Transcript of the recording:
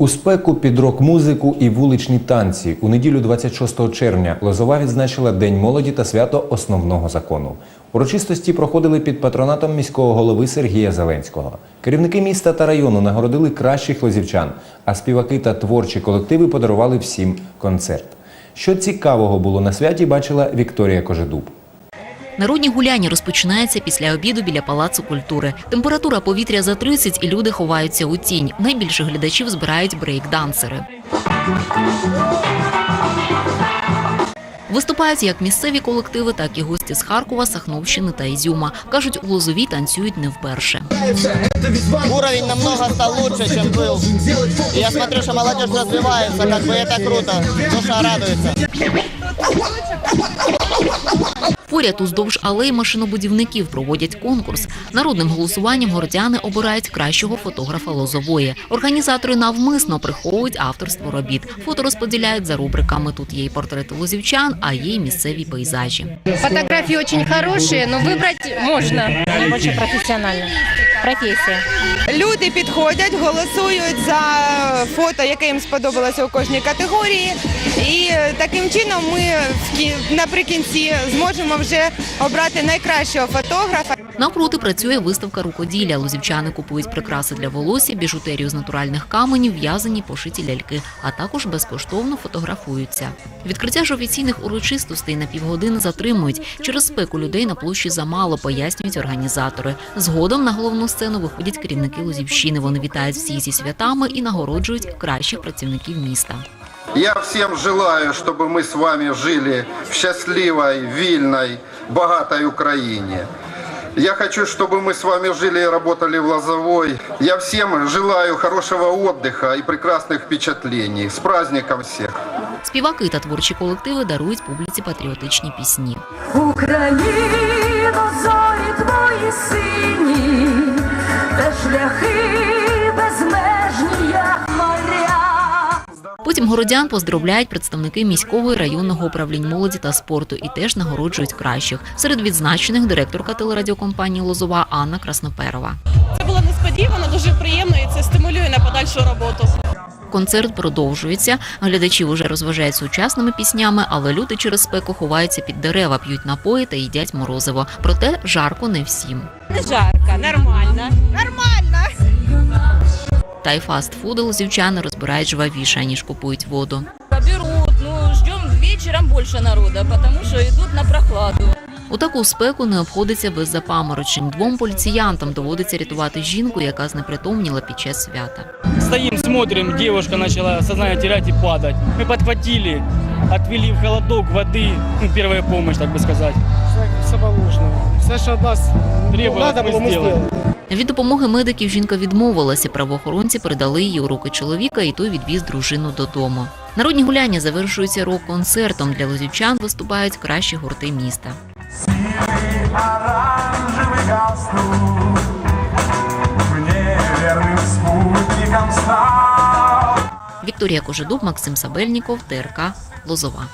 У спеку під рок-музику і вуличні танці у неділю 26 червня Лозова відзначила День молоді та свято основного закону. Урочистості проходили під патронатом міського голови Сергія Зеленського. Керівники міста та району нагородили кращих лозівчан, а співаки та творчі колективи подарували всім концерт. Що цікавого було на святі, бачила Вікторія Кожедуб. Народні гуляння розпочинаються після обіду біля палацу культури. Температура повітря за 30 і люди ховаються у тінь. Найбільше глядачів збирають брейк-дансери. Виступають як місцеві колективи, так і гості з Харкова, Сахновщини та Ізюма. Кажуть, у Лозовій танцюють не вперше. Уровень намного стал лучше, чем был. И я смотрю, что молодежь развивается, как бы это круто. Душа радуется. Поряд уздовж алей машинобудівників проводять конкурс. Народним голосуванням городяни обирають кращого фотографа Лозової. Організатори навмисно приховують авторство робіт. Фото розподіляють за рубриками. Тут є й портрети лозівчан, а є й місцеві пейзажі. Фотографии очень хорошие, но выбрать можно. Очень професіональна професія. Люди підходять, голосують за фото, яке їм сподобалося у кожній категорії. І е, таким чином ми наприкінці зможемо вже обрати найкращого фотографа. Навпроти працює виставка рукоділля. Лозівчани купують прикраси для волосся, біжутерію з натуральних каменів, в'язані пошиті ляльки, а також безкоштовно фотографуються. Відкриття ж офіційних урочистостей на півгодини затримують. Через спеку людей на площі замало, пояснюють організатори. Згодом на головну сцену виходять керівники Лозівщини. Вони вітають всіх зі святами і нагороджують кращих працівників міста. Я всем желаю, чтобы мы с вами жили в счастливой, вильной, богатой Украине. Я хочу, чтобы мы с вами жили и работали в Лозовой. Я всем желаю хорошего отдыха и прекрасных впечатлений. С праздником всех! Співаки та творчі колективи дарують публіці патріотичні пісні. Україно, Потім городян поздравляють представники міського і районного управлінь молоді та спорту і теж нагороджують кращих. Серед відзначених директорка телерадіокомпанії Лозова Анна Красноперова. Це було несподівано, дуже приємно і це стимулює на подальшу роботу. Концерт продовжується. Глядачі вже розважають сучасними піснями, але люди через спеку ховаються під дерева, п'ють напої та їдять морозиво. Проте жарко не всім. Не жарко, нормально Та й фастфуди лозівчани розбирають жвавіше, ніж купують воду. Беруть, ну ждем вечером больше народа, потому что идут на прохладу. У таку спеку не обходиться без запаморочень. Двом поліціянтам доводиться рятувати жінку, яка знепритомніла під час свята. Стоим, смотрим, девушка начала сознание терять и падать. Мы подхватили, отвели в холодок воды, ну, первая помощь, так бы сказать. Самоложно. Все, що від нас Требовалось, надо мы було, ми сделали. зробили. Від допомоги медиків жінка відмовилася. Правоохоронці передали її у руки чоловіка, і той відвіз дружину додому. Народні гуляння завершуються рок-концертом. Для лозівчан виступають кращі гурти міста. Вікторія Кожедуб, Максим Сабельніков, ТРК Лозова.